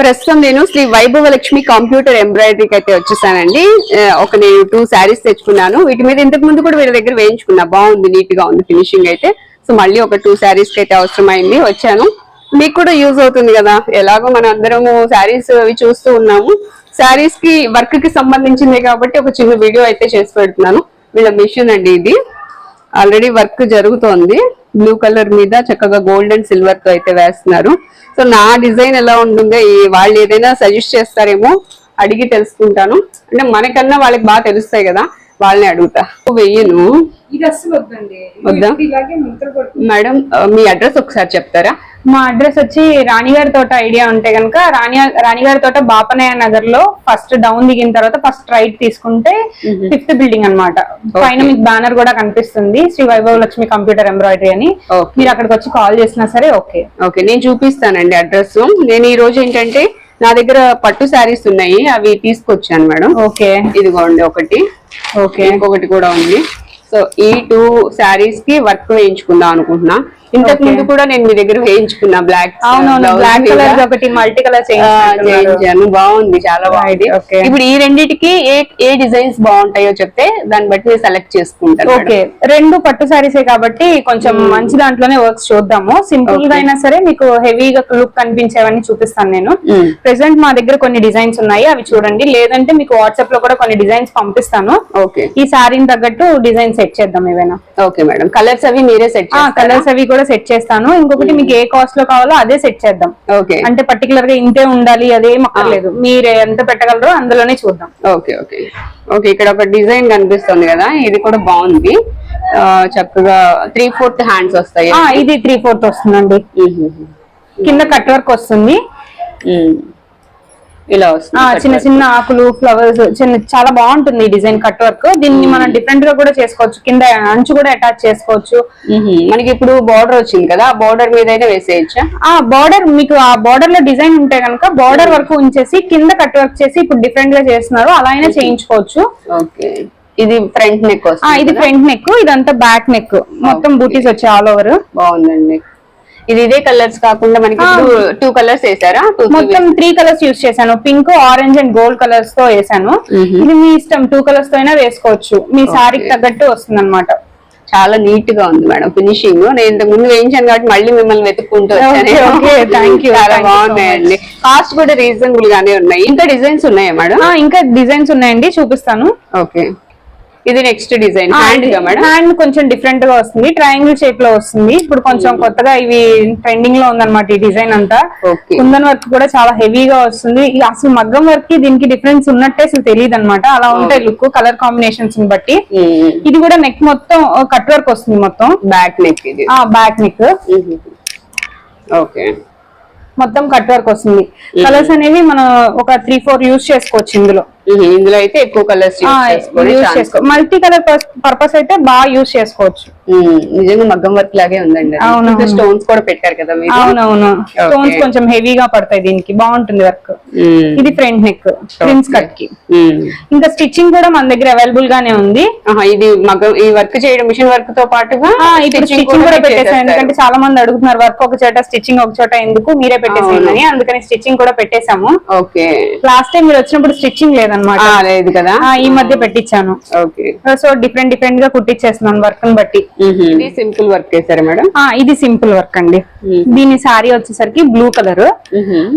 ప్రస్తుతం నేను శ్రీ వైభవ లక్ష్మి కంప్యూటర్ ఎంబ్రాయిడరీకి అయితే వచ్చేసానండి. ఒక నేను టూ శారీస్ తెచ్చుకున్నాను. వీటి మీద ఇంతకు ముందు కూడా వీళ్ళ దగ్గర వేయించుకున్నా. బాగుంది నీట్గా ఉంది ఫినిషింగ్ అయితే. సో మళ్ళీ ఒక టూ శారీస్కి అయితే అవసరమైంది. వచ్చాను. మీకు కూడా యూజ్ అవుతుంది కదా. ఎలాగో మన అందరము శారీస్ అవి చూస్తూ ఉన్నాము. శారీస్కి వర్క్కి సంబంధించింది కాబట్టి ఒక చిన్న వీడియో అయితే చేసి పెడుతున్నాను. వీళ్ళ మిషన్ అండి ఇది. ఆల్రెడీ వర్క్ జరుగుతోంది. బ్లూ కలర్ మీద చక్కగా గోల్డ్ అండ్ సిల్వర్తో అయితే వేస్తున్నారు. సో నా డిజైన్ ఎలా ఉంటుందో ఈ వాళ్ళు ఏదైనా సజెస్ట్ చేస్తారేమో అడిగి తెలుసుకుంటాను. అంటే మనకన్నా వాళ్ళకి బాగా తెలుస్తాయి కదా వాళ్ళని అడుగుతా. వెయ్యను. వద్దా? మేడం మీ అడ్రస్ ఒకసారి చెప్తారా? మా అడ్రస్ వచ్చి రాణిగారి తోట ఐడియా ఉంటే కనుక రాణి రాణిగారి తోట బాపనయ్య నగర్లో ఫస్ట్ డౌన్ దిగిన తర్వాత ఫస్ట్ రైట్ తీసుకుంటే ఫిఫ్త్ బిల్డింగ్ అన్నమాట. పైన మీకు బ్యానర్ కూడా కనిపిస్తుంది. శ్రీ వైభవ లక్ష్మి కంప్యూటర్ ఎంబ్రాయిడరీ అని. మీరు అక్కడికి వచ్చి కాల్ చేసినా సరే ఓకే. ఓకే నేను చూపిస్తానండి అడ్రస్. నేను ఈ రోజు ఏంటంటే నా దగ్గర పట్టు శారీస్ ఉన్నాయి. అవి తీసుకొచ్చాను మేడం. ఓకే. ఇదిగోండి ఒకటి. ఓకే. ఇంకొకటి కూడా ఉంది. సో ఈ టూ శారీస్కి వర్క్ వేయించుకుందాం అనుకుంటున్నా. ఇంతకు ముందు కూడా నేను మీ దగ్గర వేయించుకున్నా బ్లాక్ అవునవును బ్లాక్ కలర్ ఒకటి మల్టీ కలర్ చేయించాను బాగుంది చాలా బాగుంది. ఇప్పుడు ఈ రెండిటికి ఏ ఏ డిజైన్స్ బాగుంటాయో చెప్తే దాన్ని బట్టి సెలెక్ట్ చేసుకుంటాను. ఓకే రెండు పట్టు సారీసే కాబట్టి కొంచెం మంచి దాంట్లోనే వర్క్స్ చూద్దాము. సింపుల్గా అయినా సరే మీకు హెవీగా లుక్ కనిపించేవన్నీ చూపిస్తాను నేను. ప్రెసెంట్ మా దగ్గర కొన్ని డిజైన్స్ ఉన్నాయి అవి చూడండి. లేదంటే మీకు వాట్సాప్లో కూడా కొన్ని డిజైన్స్ పంపిస్తాను. ఓకే ఈ సారీని తగ్గట్టు డిజైన్ సెట్ చేద్దాం ఏవైనా. ఓకే మేడం కలర్స్ అవి మీరే సెట్ కలర్స్ అవి కూడా సెట్ చేస్తాను. ఇంకొకటి మీకు ఏ కాస్ట్లో కావాలో అదే సెట్ చేద్దాం. ఓకే. అంటే పర్టికులర్గా ఇంతే ఉండాలి అదేం అక్కర్లేదు. మీరు ఎంత పెట్టగలరో అందులోనే చూద్దాం. Okay okay. ఓకే ఇక్కడ ఒక డిజైన్ కనిపిస్తుంది కదా ఇది కూడా బాగుంది. చక్కగా త్రీ ఫోర్త్ హ్యాండ్స్ వస్తాయి ఇది త్రీ ఫోర్త్ వస్తుందండి కింద కట్ వర్క్ వస్తుంది. ఇలా ఆ వస్తుంది చిన్న చిన్న ఆకులు ఫ్లవర్స్ చిన్న చాలా బాగుంటుంది ఈ డిజైన్ కట్ వర్క్ దీన్ని మనం డిఫరెంట్గా కూడా చేసుకోవచ్చు. కింద అంచు కూడా అటాచ్ చేసుకోవచ్చు. మ్మ్. మనకి ఇప్పుడు బార్డర్ వచ్చింది కదా ఆ బార్డర్ మీద వేసేయచ్చా? ఆ బార్డర్ మీకు ఆ బార్డర్లో డిజైన్ ఉంటే కనుక బార్డర్ వరకు ఉంచేసి కింద కట్ వర్క్ చేసి ఇప్పుడు డిఫరెంట్గా చేస్తున్నారు. అలా అయినా చేయించుకోవచ్చు. ఓకే. ఇది ఫ్రంట్ నెక్ ఇది ఫ్రంట్ నెక్ ఇదంతా బ్యాక్ నెక్ మొత్తం బూటీస్ వచ్చాయి ఆల్ ఓవర్ బాగుందండి. ఇది ఇదే కలర్స్ కాకుండా మనకి టూ కలర్స్ వేసారా? మొత్తం త్రీ కలర్స్ యూస్ చేశాను. పింక్ ఆరెంజ్ అండ్ గోల్డ్ కలర్స్తో వేసాను. ఇది మీ ఇష్టం. టూ కలర్స్తో అయినా వేసుకోవచ్చు. మీ సారీకి తగ్గట్టు వస్తుంది అనమాట చాలా నీట్గా ఉంది మేడం ఫినిషింగ్ నేను ఇంతకు ముందు వేయించాను కాబట్టి మళ్ళీ మిమ్మల్ని వెతుక్కుంటూ వచ్చాను. చాలా బాగున్నాయండి. కాస్ట్ కూడా రీజనబుల్ గానే ఉన్నాయి. ఇంకా డిజైన్స్ ఉన్నాయా మేడం? ఇంకా డిజైన్స్ ఉన్నాయండి. చూపిస్తాను. ఓకే. ఇది నెక్స్ట్ డిజైన్ హ్యాండ్ హ్యాండ్ కొంచెం డిఫరెంట్గా వస్తుంది. ట్రయాంగిల్ షేప్లో వస్తుంది. ఇప్పుడు కొంచెం కొత్తగా ఇవి ట్రెండింగ్లో ఉందన్నమాట ఈ డిజైన్ అంతా. కుందన్ వర్క్ కూడా చాలా హెవీగా వస్తుంది. అసలు మగ్గం వర్క్కి దీనికి డిఫరెన్స్ ఉన్నట్టే అసలు తెలియదు అనమాట అలా ఉంటాయి లుక్ కలర్ కాంబినేషన్స్ బట్టి. ఇది కూడా నెక్ మొత్తం కట్ వర్క్ వస్తుంది మొత్తం. బ్యాక్ నెక్ ఇది. బ్యాక్ నెక్ ఓకే మొత్తం కట్ వర్క్ వస్తుంది. కలర్స్ అనేవి మనం ఒక త్రీ ఫోర్ యూస్ చేసుకోవచ్చు ఇందులో. ఇందులో అయితే ఎక్కువ కలర్స్ మల్టీ కలర్ పర్పస్ అయితే బాగా యూస్ చేసుకోవచ్చు. నిజంగా మగ్గం వర్క్ లాగే ఉందండి అవును. స్టోన్స్ కూడా పెట్టారు కదా అవునవును. స్టోన్స్. కొంచెం హెవీగా పడతాయి దీనికి. బాగుంటుంది వర్క్. ఇది ఫ్రంట్ నెక్ ప్రిన్స్ కట్కి. ఇంకా స్టిచ్చింగ్ కూడా మన దగ్గర అవైలబుల్ గానే ఉంది. ఇది మగ్గం ఈ వర్క్ చేయడం మిషన్ వర్క్తో పాటుగా స్టిచ్చింగ్ కూడా పెట్టేసాను. ఎందుకంటే చాలా మంది అడుగుతున్నారు వర్క్ ఒక చోట స్టిచ్చింగ్ ఒక చోట ఎందుకు? మీరే పెట్టేసేయండి అందుకని స్టిచ్చింగ్ కూడా పెట్టేశాము. ఓకే. లాస్ట్ టైం మీరు వచ్చినప్పుడు స్టిచ్చింగ్ లేదనమాట ఆ, లేదు కదా? ఈ మధ్య పెట్టించాను ఓకే. సో డిఫరెంట్ డిఫరెంట్గా కుట్టించేస్తున్నాను వర్క్ని బట్టి ఇది సింపుల్ వర్క్ చేశారు మేడం? ఇది సింపుల్ వర్క్ అండి. దీని సారీ వచ్చేసరికి బ్లూ కలర్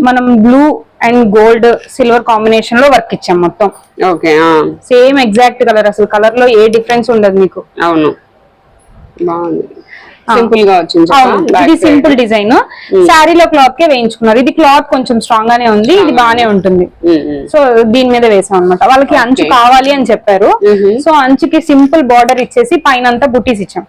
మనం బ్లూ అండ్ గోల్డ్ సిల్వర్ కాంబినేషన్లో వర్క్ ఇచ్చాం మొత్తం. ఓకే సేమ్ ఎగ్జాక్ట్ కలర్ అసలు కలర్లో ఏ డిఫరెన్స్ ఉండదు మీకు. అవును. బాగుంది. సింపుల్గా వచ్చింది ఇది. Simple design. శారీలో క్లాత్ కే వేయించుకున్నారు. ఇది క్లాత్ కొంచెం స్ట్రాంగ్ గానే ఉంది. ఇది బాగానే ఉంటుంది. సో దీని మీద వేసాం అనమాట వాళ్ళకి అంచు. కావాలి అని చెప్పారు. సో అంచుకి సింపుల్ బార్డర్ ఇచ్చేసి పైన అంతా బుటీస్ ఇచ్చాం.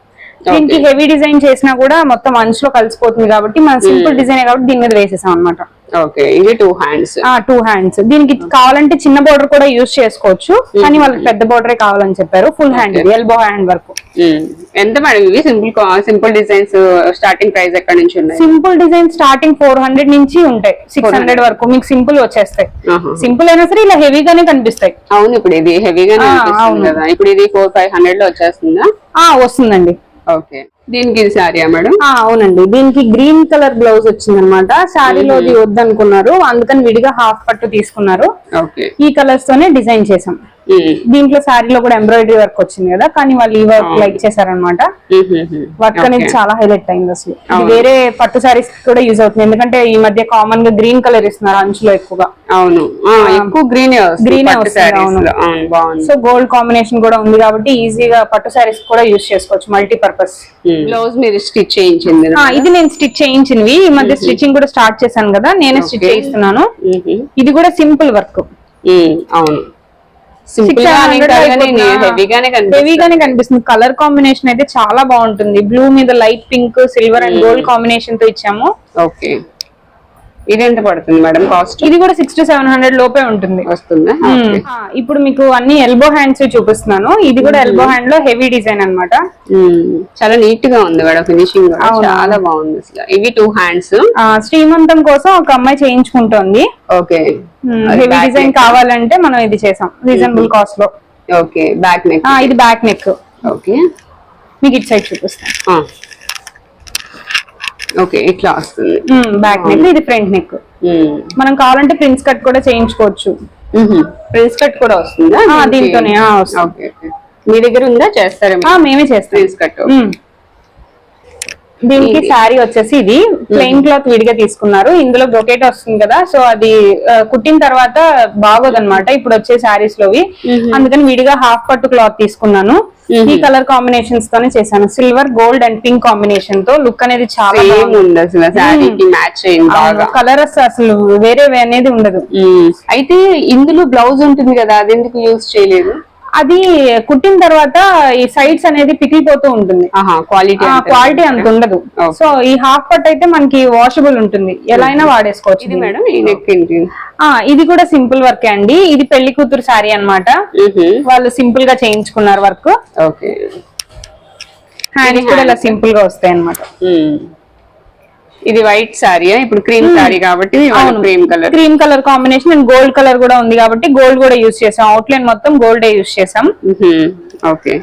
దీనికి. హెవీ డిజైన్ చేసినా కూడా మొత్తం అంచులో కలిసిపోతుంది కాబట్టి మనం సింపుల్ డిజైన్ కాబట్టి దీని మీద వేసేసాం అనమాట ఓకే. ఇది టూ హ్యాండ్స్ ఆ టూ హ్యాండ్స్ దీనికి కావాలంటే చిన్న బోర్డర్ కూడా యూస్ చేసుకోవచ్చు. కానీ వాళ్ళకి పెద్ద బోర్డరే కావాలని చెప్పారు. Full hand. ఎల్బో హ్యాండ్ వరకు. ఎంత మేడం ఇవి? Simple simple designs starting price ఎక్కడ నుంచి ఉన్నాయి? Simple design starting four hundred నుంచి ఉంటాయి. సిక్స్ 400 హండ్రెడ్ వరకు మీకు సింపుల్ వచ్చేస్తాయి. సింపుల్ అయినా సరే ఇలా హెవీగానే కనిపిస్తాయి. అవును ఇప్పుడు ఇది హెవీగానే. కదా. ఇప్పుడు ఇది ఫోర్ ఫైవ్ హండ్రెడ్లో వచ్చేస్తుందా? ఆ వస్తుందండి. ఓకే. దీనికి శారీయా మేడం? ఆ, అవునండి. దీనికి గ్రీన్ కలర్ బ్లౌజ్ వచ్చింది అనమాట శారీలోది వద్దనుకున్నారు. అందుకని విడిగా హాఫ్ పట్టు తీసుకున్నారు. ఈ కలర్స్ తోనే డిజైన్ చేసాం దీంట్లో శారీలో కూడా ఎంబ్రాయిడరీ వర్క్ వచ్చింది కదా కానీ వాళ్ళు ఈ వర్క్ లైక్ చేశారనమాట వర్క్ అనేది చాలా హైలైట్ అయింది అసలు. వేరే పట్టు శారీస్ కూడా యూజ్ అవుతుంది. ఎందుకంటే ఈ మధ్య కామన్గా గ్రీన్ కలర్ ఇస్తున్నారు అంచులో ఎక్కువగా. అవును. ఎక్కువ గ్రీన్ బాగుంది. సో గోల్డ్ కాంబినేషన్ కూడా ఉంది కాబట్టి ఈజీగా పట్టు శారీస్ కూడా యూజ్ చేసుకోవచ్చు. మల్టీపర్పస్ బ్లౌజ్ మీరు స్టిచ్ చేయించింది ఇది నేను స్టిచ్ చేయించినవి. ఈ మధ్య స్టిచ్చింగ్ కూడా స్టార్ట్ చేశాను కదా నేనే స్టిచ్ చేయిస్తున్నాను. ఇది కూడా సింపుల్ వర్క్. అవును. హెవీగానే కనిపిస్తుంది. కలర్ కాంబినేషన్ అయితే చాలా బాగుంటుంది. బ్లూ మీద light pink silver and gold కాంబినేషన్తో ఇచ్చాము. ఓకే. ఇది ఎంత పడుతుంది మేడం కాస్ట్? ఇది కూడా సిక్స్ టు సెవెన్ హండ్రెడ్ లోపే ఉంటుంది. వస్తుందా? ఇప్పుడు మీకు అన్ని ఎల్బో హ్యాండ్స్ చూపిస్తున్నాను. ఇది కూడా ఎల్బో హ్యాండ్లో హెవీ డిజైన్ అన్నమాట. మ్మ్. చాలా నీట్గా ఉంది మేడం ఫినిషింగ్ చాలా బాగుంది అసలు. ఇవి టూ హ్యాండ్స్ శ్రీమంతం కోసం ఒక అమ్మాయి చేయించుకుంటోంది. ఓకే. హెవీ డిజైన్ కావాలంటే మనం ఇది చేసాం. రీజనబుల్ కాస్ట్లో. ఓకే. బ్యాక్ నెక్ ఇది బ్యాక్ నెక్ ఓకే. మీకు ఇటు సైడ్ చూపిస్తాను. ఓకే ఇట్లా వస్తుంది. బ్యాక్ నెక్ ఇది ఫ్రంట్ నెక్. మనం కావాలంటే ప్రిన్స్ కట్ కూడా చేయించుకోవచ్చు. ప్రిన్స్ కట్ కూడా వస్తుందా? దీంతోనే, వస్తుంది. మీ దగ్గర ఉందా? చేస్తారేమో. ఆ, మేమే చేస్తాం. Prince cut. దీనికి శారీ వచ్చేసి ఇది. ప్లెయిన్ క్లాత్ విడిగా తీసుకున్నారు. ఇందులో బ్రొకేట్ వస్తుంది కదా సో అది కుట్టిన తర్వాత బాగోదన్నమాట. ఇప్పుడు వచ్చే శారీస్ లోవి. అందుకని విడిగా హాఫ్ పట్టు క్లాత్ తీసుకున్నాను. ఈ కలర్ కాంబినేషన్స్ తోనే చేశాను. సిల్వర్ గోల్డ్ అండ్ పింక్ కాంబినేషన్తో లుక్ అనేది చాలా ఉంది అసలు వేరే అనేది ఉండదు. అయితే ఇందులో బ్లౌజ్ ఉంటుంది కదా అది ఎందుకు యూజ్ చేయలేదు? అది కుట్టిన తర్వాత ఈ సైడ్స్ అనేది పికిలిపోతూ ఉంటుంది. ఆహా క్వాలిటీ క్వాలిటీ అంత ఉండదు. సో ఈ హాఫ్ పట్ అయితే మనకి వాషబుల్ ఉంటుంది. ఎలా అయినా వాడేసుకోవచ్చు ఇది మేడం ఇది కూడా సింపుల్ వర్క్ అండి. ఇది పెళ్ళి కూతురు శారీ అన్నమాట. వాళ్ళు సింపుల్గా చేయించుకున్నారు వర్క్ ఓకే హ్యాండ్స్ కూడా ఇలా సింపుల్గా వస్తాయి అన్నమాట ఇది వైట్ శారీ ఇప్పుడు క్రీమ్ శారీ కాబట్టి cream colour cream colour combination and gold colour కూడా ఉంది కాబట్టి గోల్డ్ కూడా యూస్ చేసాం. అవుట్లైన్ మొత్తం గోల్డ్ యూస్ చేసాం. ఓకే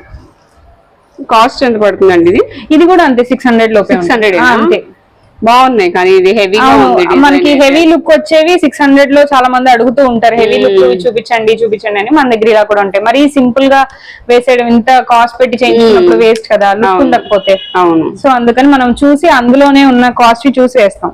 కాస్ట్ ఎంత పడుతుందండి ఇది? ఇది కూడా అంతే సిక్స్ హండ్రెడ్ లోపే సిక్స్. హండ్రెడ్ అంతే. బాగున్నాయి కానీ ఇది design మనకి. హెవీ లుక్ వచ్చేవి సిక్స్ హండ్రెడ్లో చాలా మంది అడుగుతూ ఉంటారు హెవీ లుక్ చూపించండి చూపించండి అని మన దగ్గర ఇలా కూడా ఉంటాయి. మరి సింపుల్గా వేసేయడం ఇంత కాస్ట్ పెట్టి చేయించుకున్నప్పుడు వేస్ట్ కదా లుక్ ఉండకపోతే. అవును. సో అందుకని మనం చూసి అందులోనే ఉన్న కాస్ట్ చూసి వేస్తాం.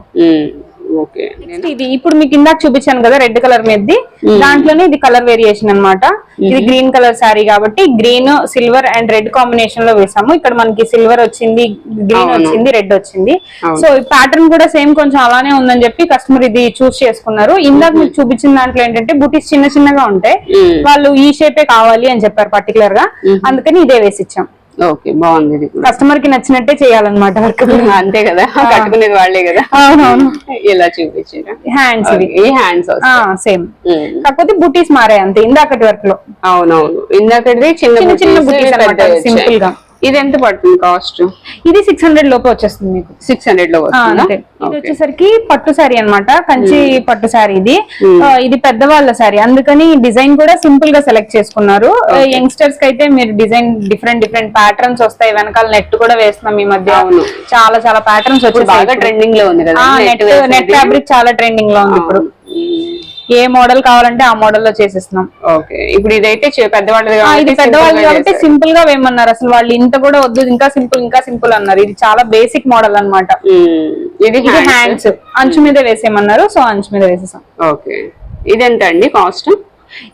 ఓకే. ఇది ఇప్పుడు మీకు ఇందాక చూపించాను కదా రెడ్ కలర్ మీదది. దాంట్లోనే ఇది కలర్ వేరియేషన్ అన్నమాట. ఇది గ్రీన్ కలర్ శారీ కాబట్టి గ్రీన్ సిల్వర్ అండ్ రెడ్ కాంబినేషన్లో వేసాము. ఇక్కడ మనకి సిల్వర్ వచ్చింది గ్రీన్ వచ్చింది రెడ్ వచ్చింది. సో ఈ ప్యాటర్న్ కూడా సేమ్ కొంచెం అలానే ఉందని చెప్పి కస్టమర్ ఇది చూస్ చేసుకున్నారు. ఇందాక మీకు చూపించిన దాంట్లో ఏంటంటే బుటీస్ చిన్న చిన్నగా ఉంటాయి. వాళ్ళు ఈ షేపే కావాలి అని చెప్పారు పర్టికులర్గా. అందుకని ఇదే వేసి ఇచ్చాం ఓకే బాగుంది ఇది కస్టమర్కి నచ్చినట్టే చేయాలన్నమాట వర్క్. అంతే కదా కట్టుకునేది వాళ్ళే కదా. అవునవును. ఇలా చూపించారు? హ్యాండ్స్ ఈ హ్యాండ్స్ సేమ్. కాకపోతే బుటీస్ మారాయి అంతే ఇందాకటి వర్క్లో అవునవును ఇందాకది చిన్న చిన్న వచ్చాయి. simple గా. ఇది ఎంత పడుతుంది కాస్ట్? ఇది సిక్స్ హండ్రెడ్ లోపు వచ్చేస్తుంది మీకు. సిక్స్ హండ్రెడ్లో అంతే. ఇది వచ్చేసరికి పట్టు శారీ అన్నమాట. కంచి పట్టు శారీ ఇది. ఆ, ఇది పెద్దవాళ్ళ శారీ అందుకని డిజైన్ కూడా సింపుల్గా సెలెక్ట్ చేసుకున్నారు. యంగ్స్టర్స్కి అయితే మీరు డిజైన్ డిఫరెంట్ డిఫరెంట్ ప్యాటర్న్స్ వస్తాయి. వెనకాల నెట్ కూడా వేస్తున్నాం ఈ మధ్య. చాలా చాలా ప్యాటర్న్స్ ఇప్పుడు బాగా వచ్చి ట్రెండింగ్లో ఉంది కదా. నెట్ ఫ్యాబ్రిక్ చాలా ట్రెండింగ్లో ఉంది ఇప్పుడు. ఏ మోడల్ కావాలంటే ఆ మోడల్లో చేసిస్తున్నాం. ఓకే. ఇప్పుడు ఇదైతే ఆ, ఇది పెద్దవాళ్ళు కాబట్టి. సింపుల్గా వేయమన్నారు. అసలు వాళ్ళు ఇంత కూడా వద్దు ఇంకా సింపుల్ ఇంకా సింపుల్ అన్నారు. ఇది చాలా బేసిక్ మోడల్ అన్నమాట. మ్మ్. ఇది హ్యాండ్స్ అంచు మీద వేసేయమన్నారు. సో అంచు మీద వేసేసాం. ఓకే. ఇది ఎంత అండి కాస్ట్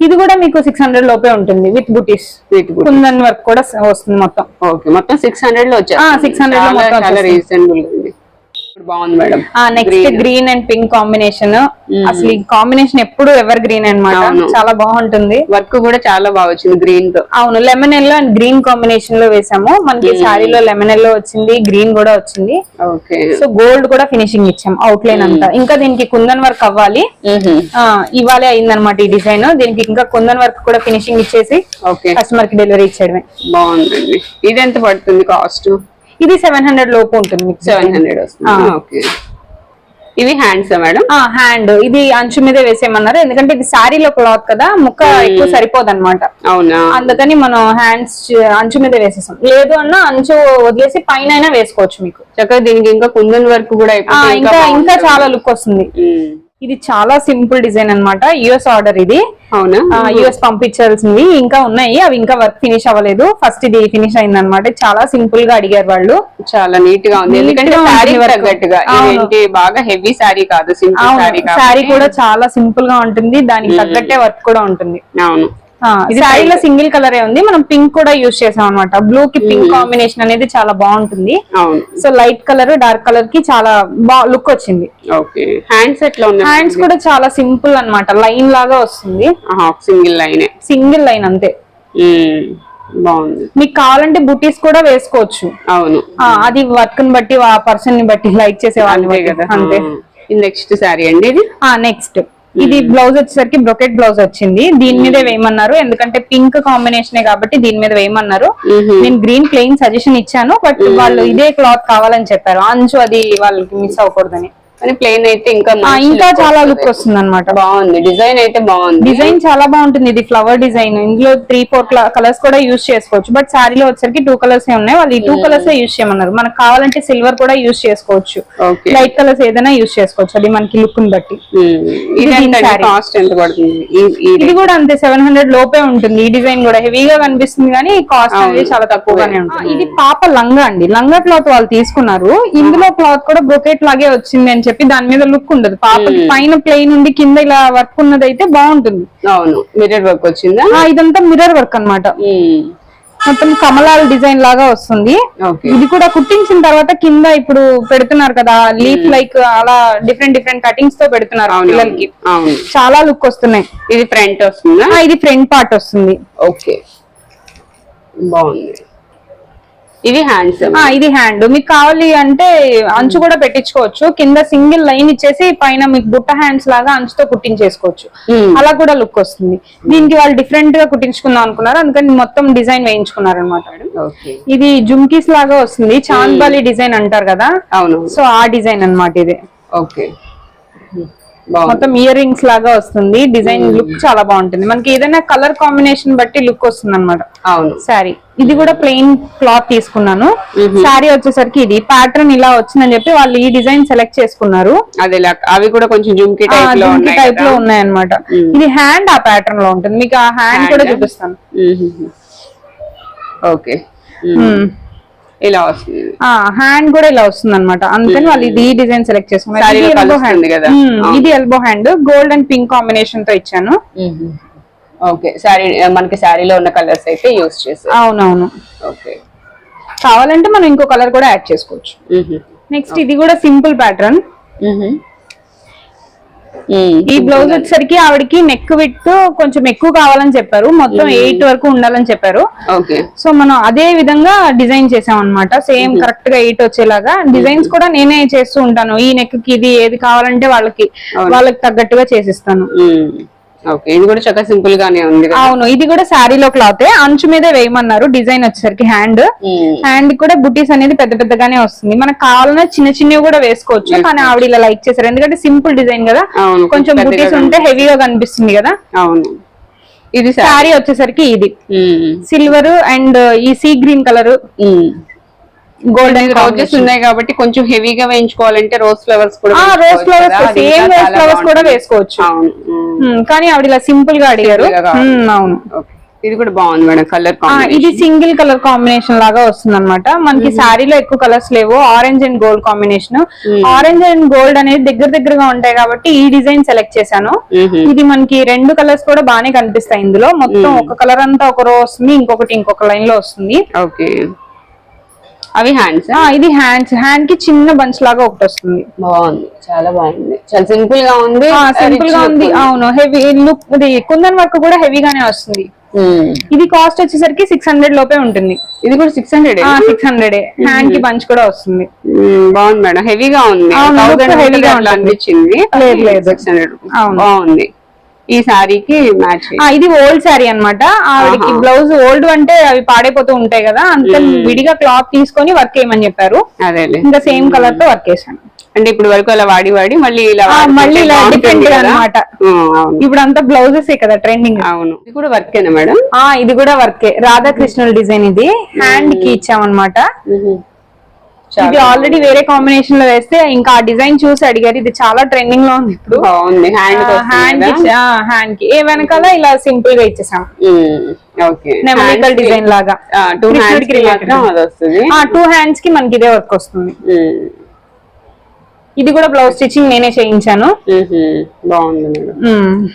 ఇది కూడా మీకు సిక్స్ హండ్రెడ్ లోపే ఉంటుంది with buttis with kundan work కూడా వస్తుంది మొత్తం. ఓకే. మొత్తం సిక్స్ హండ్రెడ్లో వచ్చాయి ఆ, 600 లో. రీజనబుల్ ఉంది. ఇప్పుడు బాగుంది madam. Next green and pink combination అసలు ఈ కాంబినేషన్ ఎప్పుడు ఎవర్ గ్రీన్ అన్నమాట. అవును. చాలా బాగుంటుంది. వర్క్ కూడా చాలా బాగా వచ్చింది గ్రీన్తో. అవును లెమన్ ఎల్లో అండ్ గ్రీన్ కాంబినేషన్లో వేసాము. మనకి శారీలో లెమన్ ఎల్లో వచ్చింది గ్రీన్ కూడా వచ్చింది. ఓకే. సో గోల్డ్ కూడా ఫినిషింగ్ ఇచ్చాం అవుట్ లైన్ అంతా ఇంకా దీనికి కుందన్ వర్క్ అవ్వాలి. ఆ, ఇవాళే అయిందనమాట ఈ డిజైన్ దీనికి ఇంకా కుందన్ వర్క్ కూడా ఫినిషింగ్ ఇచ్చేసి ఓకే. కస్టమర్కి డెలివరీ ఇచ్చేయడమే. బాగుందండి. ఇది ఎంత పడుతుంది కాస్ట్ ఇది సెవెన్ హండ్రెడ్ లోపు ఉంటుంది మీకు సెవెన్ హండ్రెడ్ వస్తుంది. ఓకే. ఇవి హ్యాండ్స్ మేడం? ఆ హ్యాండ్ ఇది అంచు మీద వేసేయమన్నారు. ఎందుకంటే ఇది శారీలో క్లాత్ కదా ముక్క ఎక్కువ సరిపోదు అనమాట అవునా? అందుకని మనం హ్యాండ్స్ అంచు మీద వేసేసాం. లేదు అన్న అంచు వదిలేసి పైన వేసుకోవచ్చు మీకు. చక్కగా దీనికి ఇంకా కుందన్ వర్క్ కూడా ఇంకా ఇంకా. చాలా లుక్ వస్తుంది. ఇది చాలా సింపుల్ డిజైన్ అన్నమాట. యుఎస్ ఆర్డర్ ఇది. అవునా? యుఎస్ పంపించాల్సింది ఇంకా ఉన్నాయి. అవి ఇంకా వర్క్ ఫినిష్ అవ్వలేదు. ఫస్ట్ ఇది ఫినిష్ అయింది అనమాట చాలా సింపుల్గా అడిగారు వాళ్ళు. చాలా నీట్గా ఉంది. ఎందుకంటే శారీ. తగ్గట్టుగా. బాగా హెవీ శారీ కాదు సింపుల్ శారీ కూడా చాలా సింపుల్గా ఉంటుంది. దానికి తగ్గట్టే వర్క్ కూడా ఉంటుంది. అవును. శారీలో సింగిల్ కలరే ఉంది. మనం పింక్ కూడా యూజ్ చేసాం అనమాట బ్లూ కి పింక్ కాంబినేషన్ అనేది చాలా బాగుంటుంది. అవును. సో లైట్ కలర్ డార్క్ కలర్కి చాలా లుక్ వచ్చింది. హ్యాండ్స్ ఎట్లా ఉన్నాయి హ్యాండ్స్ కూడా చాలా సింపుల్ అన్నమాట. లైన్ లాగా వస్తుంది. సింగిల్ లైన్ సింగిల్ లైన్ అంతే. బాగుంది. మీకు కావాలంటే బుటీస్ కూడా వేసుకోవచ్చు. అవును. అది వర్క్ని బట్టి ఆ పర్సన్ని బట్టి లైక్ చేసే బట్టి. కదా. అంతే. నెక్స్ట్ శారీ అండి ఇది? నెక్స్ట్ ఇది బ్లౌజ్ వచ్చేసరికి బ్రొకెట్ బ్లౌజ్ వచ్చింది. దీని మీద వేయమన్నారు. ఎందుకంటే పింక్ కాంబినేషన్ కాబట్టి దీని మీద వేయమన్నారు. మ్మ్. నేను గ్రీన్ ప్లెయిన్ సజెషన్ ఇచ్చాను బట్ వాళ్ళు ఇదే క్లాత్ కావాలని చెప్పారు. అంచు అది వాళ్ళకి మిస్ అవ్వకూడదని. కానీ ప్లేన్ అయితే ఇంకా ఇంకా చాలా. లుక్ వస్తుంది అనమాట బాగుంది. డిజైన్ అయితే బాగుంది. డిజైన్ చాలా బాగుంటుంది. ఇది ఫ్లవర్ డిజైన్. ఇందులో త్రీ ఫోర్ కలర్స్ కూడా యూజ్ చేసుకోవచ్చు. బట్ శారీలో వచ్చరికి టూ కలర్స్ ఉన్నాయి. వాళ్ళు ఈ టూ కలర్స్ యూజ్ చేయమన్నారు. మనకు కావాలంటే సిల్వర్ కూడా యూజ్ చేసుకోవచ్చు. లైట్ కలర్స్ ఏదైనా యూజ్ చేసుకోవచ్చు. అది మనకి లుక్ని బట్టి. ఇది ఈ ఇది కూడా అంతే. సెవెన్ హండ్రెడ్ లోపే ఉంటుంది. ఈ డిజైన్ కూడా హెవీగా కనిపిస్తుంది కానీ కాస్ట్ అనేది చాలా తక్కువగానే తక్కువే. ఉంటుంది. ఇది పాప లంగా అండి. లంగా క్లాత్ వాళ్ళు తీసుకున్నారు. ఇందులో క్లాత్ కూడా బ్రొకెట్ లాగే వచ్చింది అని చెప్పి దాని మీద లుక్ ఉండదు. పాపకి పైన ప్లెయిన్ ఉండి కింద ఇలా వర్క్ ఉన్నది అయితే బాగుంటుంది. అవును. మిర్రర్ వర్క్ వచ్చిందా? ఇదంతా మిర్రర్ వర్క్ అన్నమాట. మొత్తం కమలాల డిజైన్ లాగా వస్తుంది. ఓకే. ఇది కూడా కుట్టించిన తర్వాత కింద ఇప్పుడు పెడుతున్నారు కదా లీఫ్ లైక్ అలా డిఫరెంట్ డిఫరెంట్ కటింగ్స్తో పెడుతున్నారు పిల్లలకి. అవును. చాలా లుక్ వస్తున్నాయి. ఇది ఫ్రంట్ వస్తుందా? ఇది ఫ్రంట్ పార్ట్ వస్తుంది. ఓకే. బాగుంది. ఇది హ్యాండ్స్ ఇది హ్యాండ్ మీకు కావాలి అంటే అంచు కూడా పెట్టించుకోవచ్చు. కింద సింగిల్ లైన్ ఇచ్చేసి పైన మీకు బుట్ట హ్యాండ్స్ లాగా అంచుతో కుట్టించేసుకోవచ్చు. అలా కూడా లుక్ వస్తుంది. దీనికి వాళ్ళు డిఫరెంట్గా కుట్టించుకుందాం అనుకున్నారు. అందుకని మొత్తం డిజైన్ వేయించుకున్నారు అనమాట ఇది జుమ్కీస్ లాగా వస్తుంది. చాంద్బాలి డిజైన్ అంటారు కదా. అవును. సో ఆ డిజైన్ అన్నమాట ఇది. ఓకే మొత్తం ఇయర్ రింగ్స్ లాగా వస్తుంది. డిజైన్ లుక్ చాలా బాగుంటుంది. మనకి ఏదైనా కలర్ కాంబినేషన్ బట్టి లుక్ వస్తుంది అనమాట అవును. శారీ ఇది కూడా ప్లెయిన్ క్లాత్ తీసుకున్నాను. శారీ వచ్చేసరికి ఇది ప్యాటర్న్ ఇలా వచ్చిందని చెప్పి వాళ్ళు ఈ డిజైన్ సెలెక్ట్ చేసుకున్నారు. అదే అవి కూడా కొంచెం జుమ్కి టైప్లో ఉన్నాయి అనమాట ఇది హ్యాండ్ ఆ ప్యాటర్న్లో ఉంటుంది. మీకు ఆ హ్యాండ్ కూడా? చూపిస్తాను. ఓకే ఇలా వస్తుంది. హ్యాండ్ కూడా ఇలా వస్తుంది అనమాట అందుకని వాళ్ళు ఇది ఈ డిజైన్ సెలెక్ట్ చేసుకున్నారు ఇది. ఇది elbow hand gold and pink కాంబినేషన్తో ఇచ్చాను. ఓకే. శారీ మనకి శారీలో ఉన్న కలర్స్ అయితే యూస్ చేసారు అవునవును. ఓకే. కావాలంటే మనం ఇంకో కలర్ కూడా యాడ్ చేసుకోవచ్చు. నెక్స్ట్ ఇది కూడా సింపుల్ ప్యాటర్న్ ఈ బ్లౌజ్ వచ్చేసరికి ఆవిడకి నెక్ విత్ కొంచెం ఎక్కువ కావాలని చెప్పారు. మొత్తం ఎయిట్ వరకు ఉండాలని చెప్పారు. సో మనం అదే విధంగా డిజైన్ చేసాం అనమాట సేమ్ కరెక్ట్గా ఎయిట్ వచ్చేలాగా. డిజైన్స్ కూడా నేనే చేస్తూ ఉంటాను. ఈ నెక్కి ఇది ఏది కావాలంటే వాళ్ళకి. వాళ్ళకి తగ్గట్టుగా చేసిస్తాను. ఓకే ఇది కూడా చక్కగా సింపుల్ గానే ఉంది అవును ఇది కూడా శారీలో క్లాత్. అంచు మీదే వేయమన్నారు డిజైన్ వచ్చేసరికి హ్యాండ్. హ్యాండ్ కూడా బుటీస్ అనేది పెద్ద పెద్దగానే వస్తుంది. మనకు కావాలన్నా చిన్న చిన్నవి కూడా వేసుకోవచ్చు కానీ ఆవిడ ఇలా లైక్ చేశారు. ఎందుకంటే సింపుల్ డిజైన్ కదా. అవును కొంచెం బుటీస్ ఉంటే హెవీగా కనిపిస్తుంది కదా. అవును. ఇది శారీ వచ్చేసరికి ఇది. సిల్వర్ అండ్ ఈ sea green colour golden roses ఉన్నాయి కాబట్టి కొంచెం హెవీగా వేయించుకోవాలంటే రోజ్ ఫ్లవర్స్ కూడా rose flowers same rose flowers కూడా. వేసుకోవచ్చు. అవును కానీ ఆవిడ ఇలా సింపుల్గా అడిగారు. అవును. ఇది కూడా బాగుంది మేడం కలర్ ఇది సింగిల్ కలర్ కాంబినేషన్ లాగా వస్తుంది అనమాట మనకి శారీలో ఎక్కువ కలర్స్ లేవు orange and gold combination. Orange and gold అనేది దగ్గర దగ్గరగా ఉంటాయి కాబట్టి ఈ డిజైన్ సెలెక్ట్ చేశాను. ఇది మనకి రెండు కలర్స్ కూడా బాగానే కనిపిస్తాయి ఇందులో. మొత్తం ఒక కలర్ అంతా ఒక రో వస్తుంది ఇంకొకటి ఇంకొక లైన్లో వస్తుంది. ఓకే అవి హ్యాండ్స్ ఇది హ్యాండ్స్ హ్యాండ్కి చిన్న బంచ్ లాగా ఒకటి వస్తుంది. బాగుంది. చాలా బాగుంది. చాలా సింపుల్గా ఉంది. సింపుల్గా ఉంది. అవును. హెవీ లుక్ ఇది కుందన్ వర్క్ కూడా హెవీగానే వస్తుంది. మ్మ్. ఇది కాస్ట్ వచ్చేసరికి సిక్స్ హండ్రెడ్ లోపే ఉంటుంది. ఇది కూడా సిక్స్ హండ్రెడ్ సిక్స్ హండ్రెడ్ హ్యాండ్కి బంచ్ కూడా వస్తుంది. బాగుంది మేడం. హెవీగా ఉంది. అవును, థౌసండ్ look heavy గా ఉంటుంది. అనిపించింది. లేదు, లేదు. Six hundred. బాగుంది. ఈ శారీకి మ్యాచ్. ఇది ఓల్డ్ శారీ అన్నమాట. ఆవిడకి. బ్లౌజ్ ఓల్డ్ అంటే అవి పాడైపోతూ ఉంటాయి కదా అందుకని విడిగా క్లాత్ తీసుకొని వర్క్ చేయమని చెప్పారు. అదేలే. ఇంకా సేమ్ కలర్తో వర్క్ చేశాను. అంటే ఇప్పుడు వరకు అలా వాడి వాడి మళ్ళీ ఇలా మళ్ళీ ఇలా. ఆ, అవును. ఇప్పుడు అంతా బ్లౌజెస్ కదా ట్రెండింగ్ అవును. ఇది కూడా వర్కేనా మేడం ఇది కూడా వర్కే రాధాకృష్ణుల డిజైన్ ఇది. హ్యాండ్కి ఇచ్చామన్నమాట. ఇది ఆల్రెడీ వేరే కాంబినేషన్లో వేస్తే ఇంకా ఆ డిజైన్ చూసి అడిగారు. ఇది చాలా ట్రెండింగ్లో ఉంది ఇప్పుడు. బాగుంది. హ్యాండ్ హ్యాండ్ హ్యాండ్కి ఏ వెనకాల ఇలా సింపుల్గా ఇచ్చేసాం. నెమలికల్ డిజైన్ లాగా. టూ హ్యాండ్స్కి మనకి ఇదే వర్క్ వస్తుంది. ఇది కూడా బ్లౌజ్ స్టిచ్చింగ్ నేనే చేయించాను. బాగుంది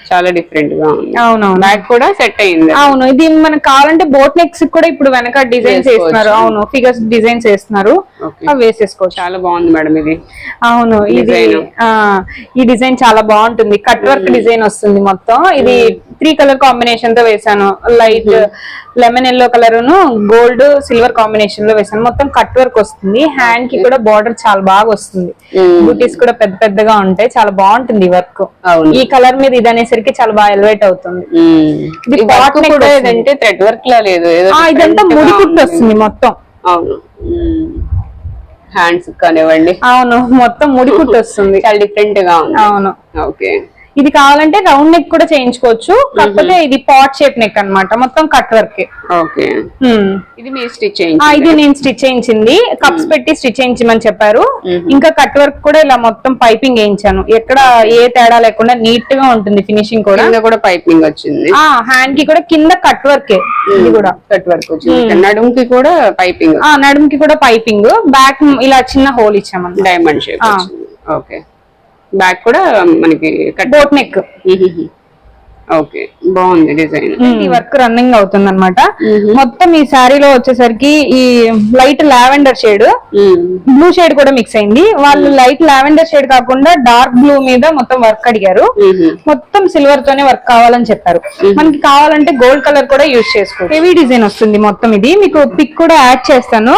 చాలా డిఫరెంట్గా అవునవును. బ్యాక్ కూడా సెట్ అయింది. అవును ఇది మనకు కావాలంటే బోట్ నెక్స్ కూడా ఇప్పుడు వెనక డిజైన్స్ వేసుకోవచ్చు. వేస్తున్నారు అవును ఫిగర్స్ డిజైన్స్ వేస్తున్నారు Okay. అవి వేసేసుకోవచ్చు. చాలా బాగుంది మేడం ఇది. అవును ఇది ఈ డిజైన్ చాలా బాగుంటుంది. కట్ వర్క్ డిజైన్ వస్తుంది మొత్తం. ఇది త్రీ కలర్ కాంబినేషన్తో వేసాను light lemon yellow colour gold silver కాంబినేషన్లో వేసాను మొత్తం కట్ వర్క్ వస్తుంది. హ్యాండ్కి కూడా బార్డర్ చాలా బాగా వస్తుంది. బూటీస్ కూడా పెద్ద పెద్దగా ఉంటాయి. చాలా బాగుంటుంది వర్క్. అవును. ఈ కలర్ మీద ఇది అనేసరికి చాలా బాగా ఎలివేట్ అవుతుంది. థ్రెడ్ వర్క్ లా లేదు. ఇదంతా ముడి కుట్టు. వస్తుంది మొత్తం. అవును. హ్యాండ్స్ కానివ్వండి. అవును మొత్తం ముడి కుట్టు వస్తుంది. చాలా డిఫరెంట్గా ఉంది. అవును. ఓకే. ఇది కావాలంటే రౌండ్ నెక్ కూడా చేయించుకోవచ్చు. కాకపోతే ఇది పాట్ షేప్ నెక్ అన్నమాట. మొత్తం కట్ వర్క్. ఓకే. ఇది మీరు స్టిచ్ ఇది నేను స్టిచ్ చేయించింది. కప్స్ పెట్టి స్టిచ్ చేయించమని చెప్పారు. ఇంకా కట్ వర్క్ కూడా ఇలా మొత్తం పైపింగ్ వేయించాను. ఎక్కడ ఏ తేడా లేకుండా నీట్గా ఉంటుంది ఫినిషింగ్ కూడా. కూడా పైపింగ్ వచ్చింది. ఆ హ్యాండ్కి కూడా కింద కట్ వర్క్. ఇది కూడా. కట్ వర్క్ వచ్చింది. నడుముకి కూడా పైపింగ్. నడుముకి కూడా పైపింగ్. బ్యాక్ ఇలా చిన్న hole ఇచ్చామన్నమాట. Diamond shape okay. Back కూడా మనకి కట్ బోట్ నెక్. ఓకే బాగుంది డిజైన్. ఈ వర్క్ రన్నింగ్ అవుతుంది అనమాట మొత్తం ఈ శారీలో వచ్చేసరికి ఈ light lavender shade blue shade కూడా మిక్స్ అయింది. వాళ్ళు లైట్ లావెండర్ షేడ్ కాకుండా డార్క్ బ్లూ మీద మొత్తం వర్క్ అడిగారు. మొత్తం సిల్వర్ తోనే వర్క్ కావాలని చెప్పారు. మనకి కావాలంటే గోల్డ్ కలర్ కూడా యూజ్ చేసుకోవచ్చు. హెవీ డిజైన్ వస్తుంది మొత్తం ఇది. మీకు పిక్ కూడా యాడ్ చేస్తాను.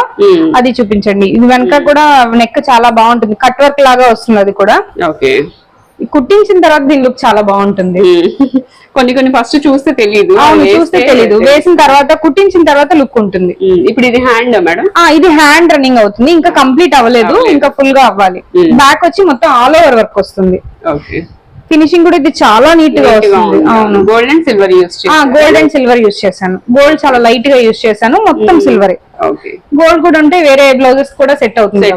అది చూపించండి. ఇది వెనక కూడా నెక్ చాలా బాగుంటుంది. కట్ వర్క్ లాగా వస్తుంది అది కూడా. ఓకే. కుట్టించిన తర్వాత దీని లుక్ చాలా బాగుంటుంది. కొన్ని కొన్ని ఫస్ట్ చూస్తే తెలియదు చూస్తే తెలీదు. వేసిన తర్వాత కుట్టించిన తర్వాత లుక్ ఉంటుంది. ఇప్పుడు ఇది హ్యాండ్ మేడం ఇది హ్యాండ్ రన్నింగ్ అవుతుంది. ఇంకా కంప్లీట్ అవ్వలేదు. ఇంకా ఫుల్గా అవ్వాలి. బ్యాక్ వచ్చి మొత్తం ఆల్ ఓవర్ వర్క్ వస్తుంది. ఫినిషింగ్ కూడా ఇది చాలా నీట్గా వస్తుంది. అవును. Gold and silver use gold and silver use చేశాను. గోల్డ్ చాలా లైట్గా యూస్ చేశాను. మొత్తం సిల్వర్ గోల్డ్ కూడా ఉంటే వేరే బ్లౌజెస్ కూడా సెట్ అవుతుంది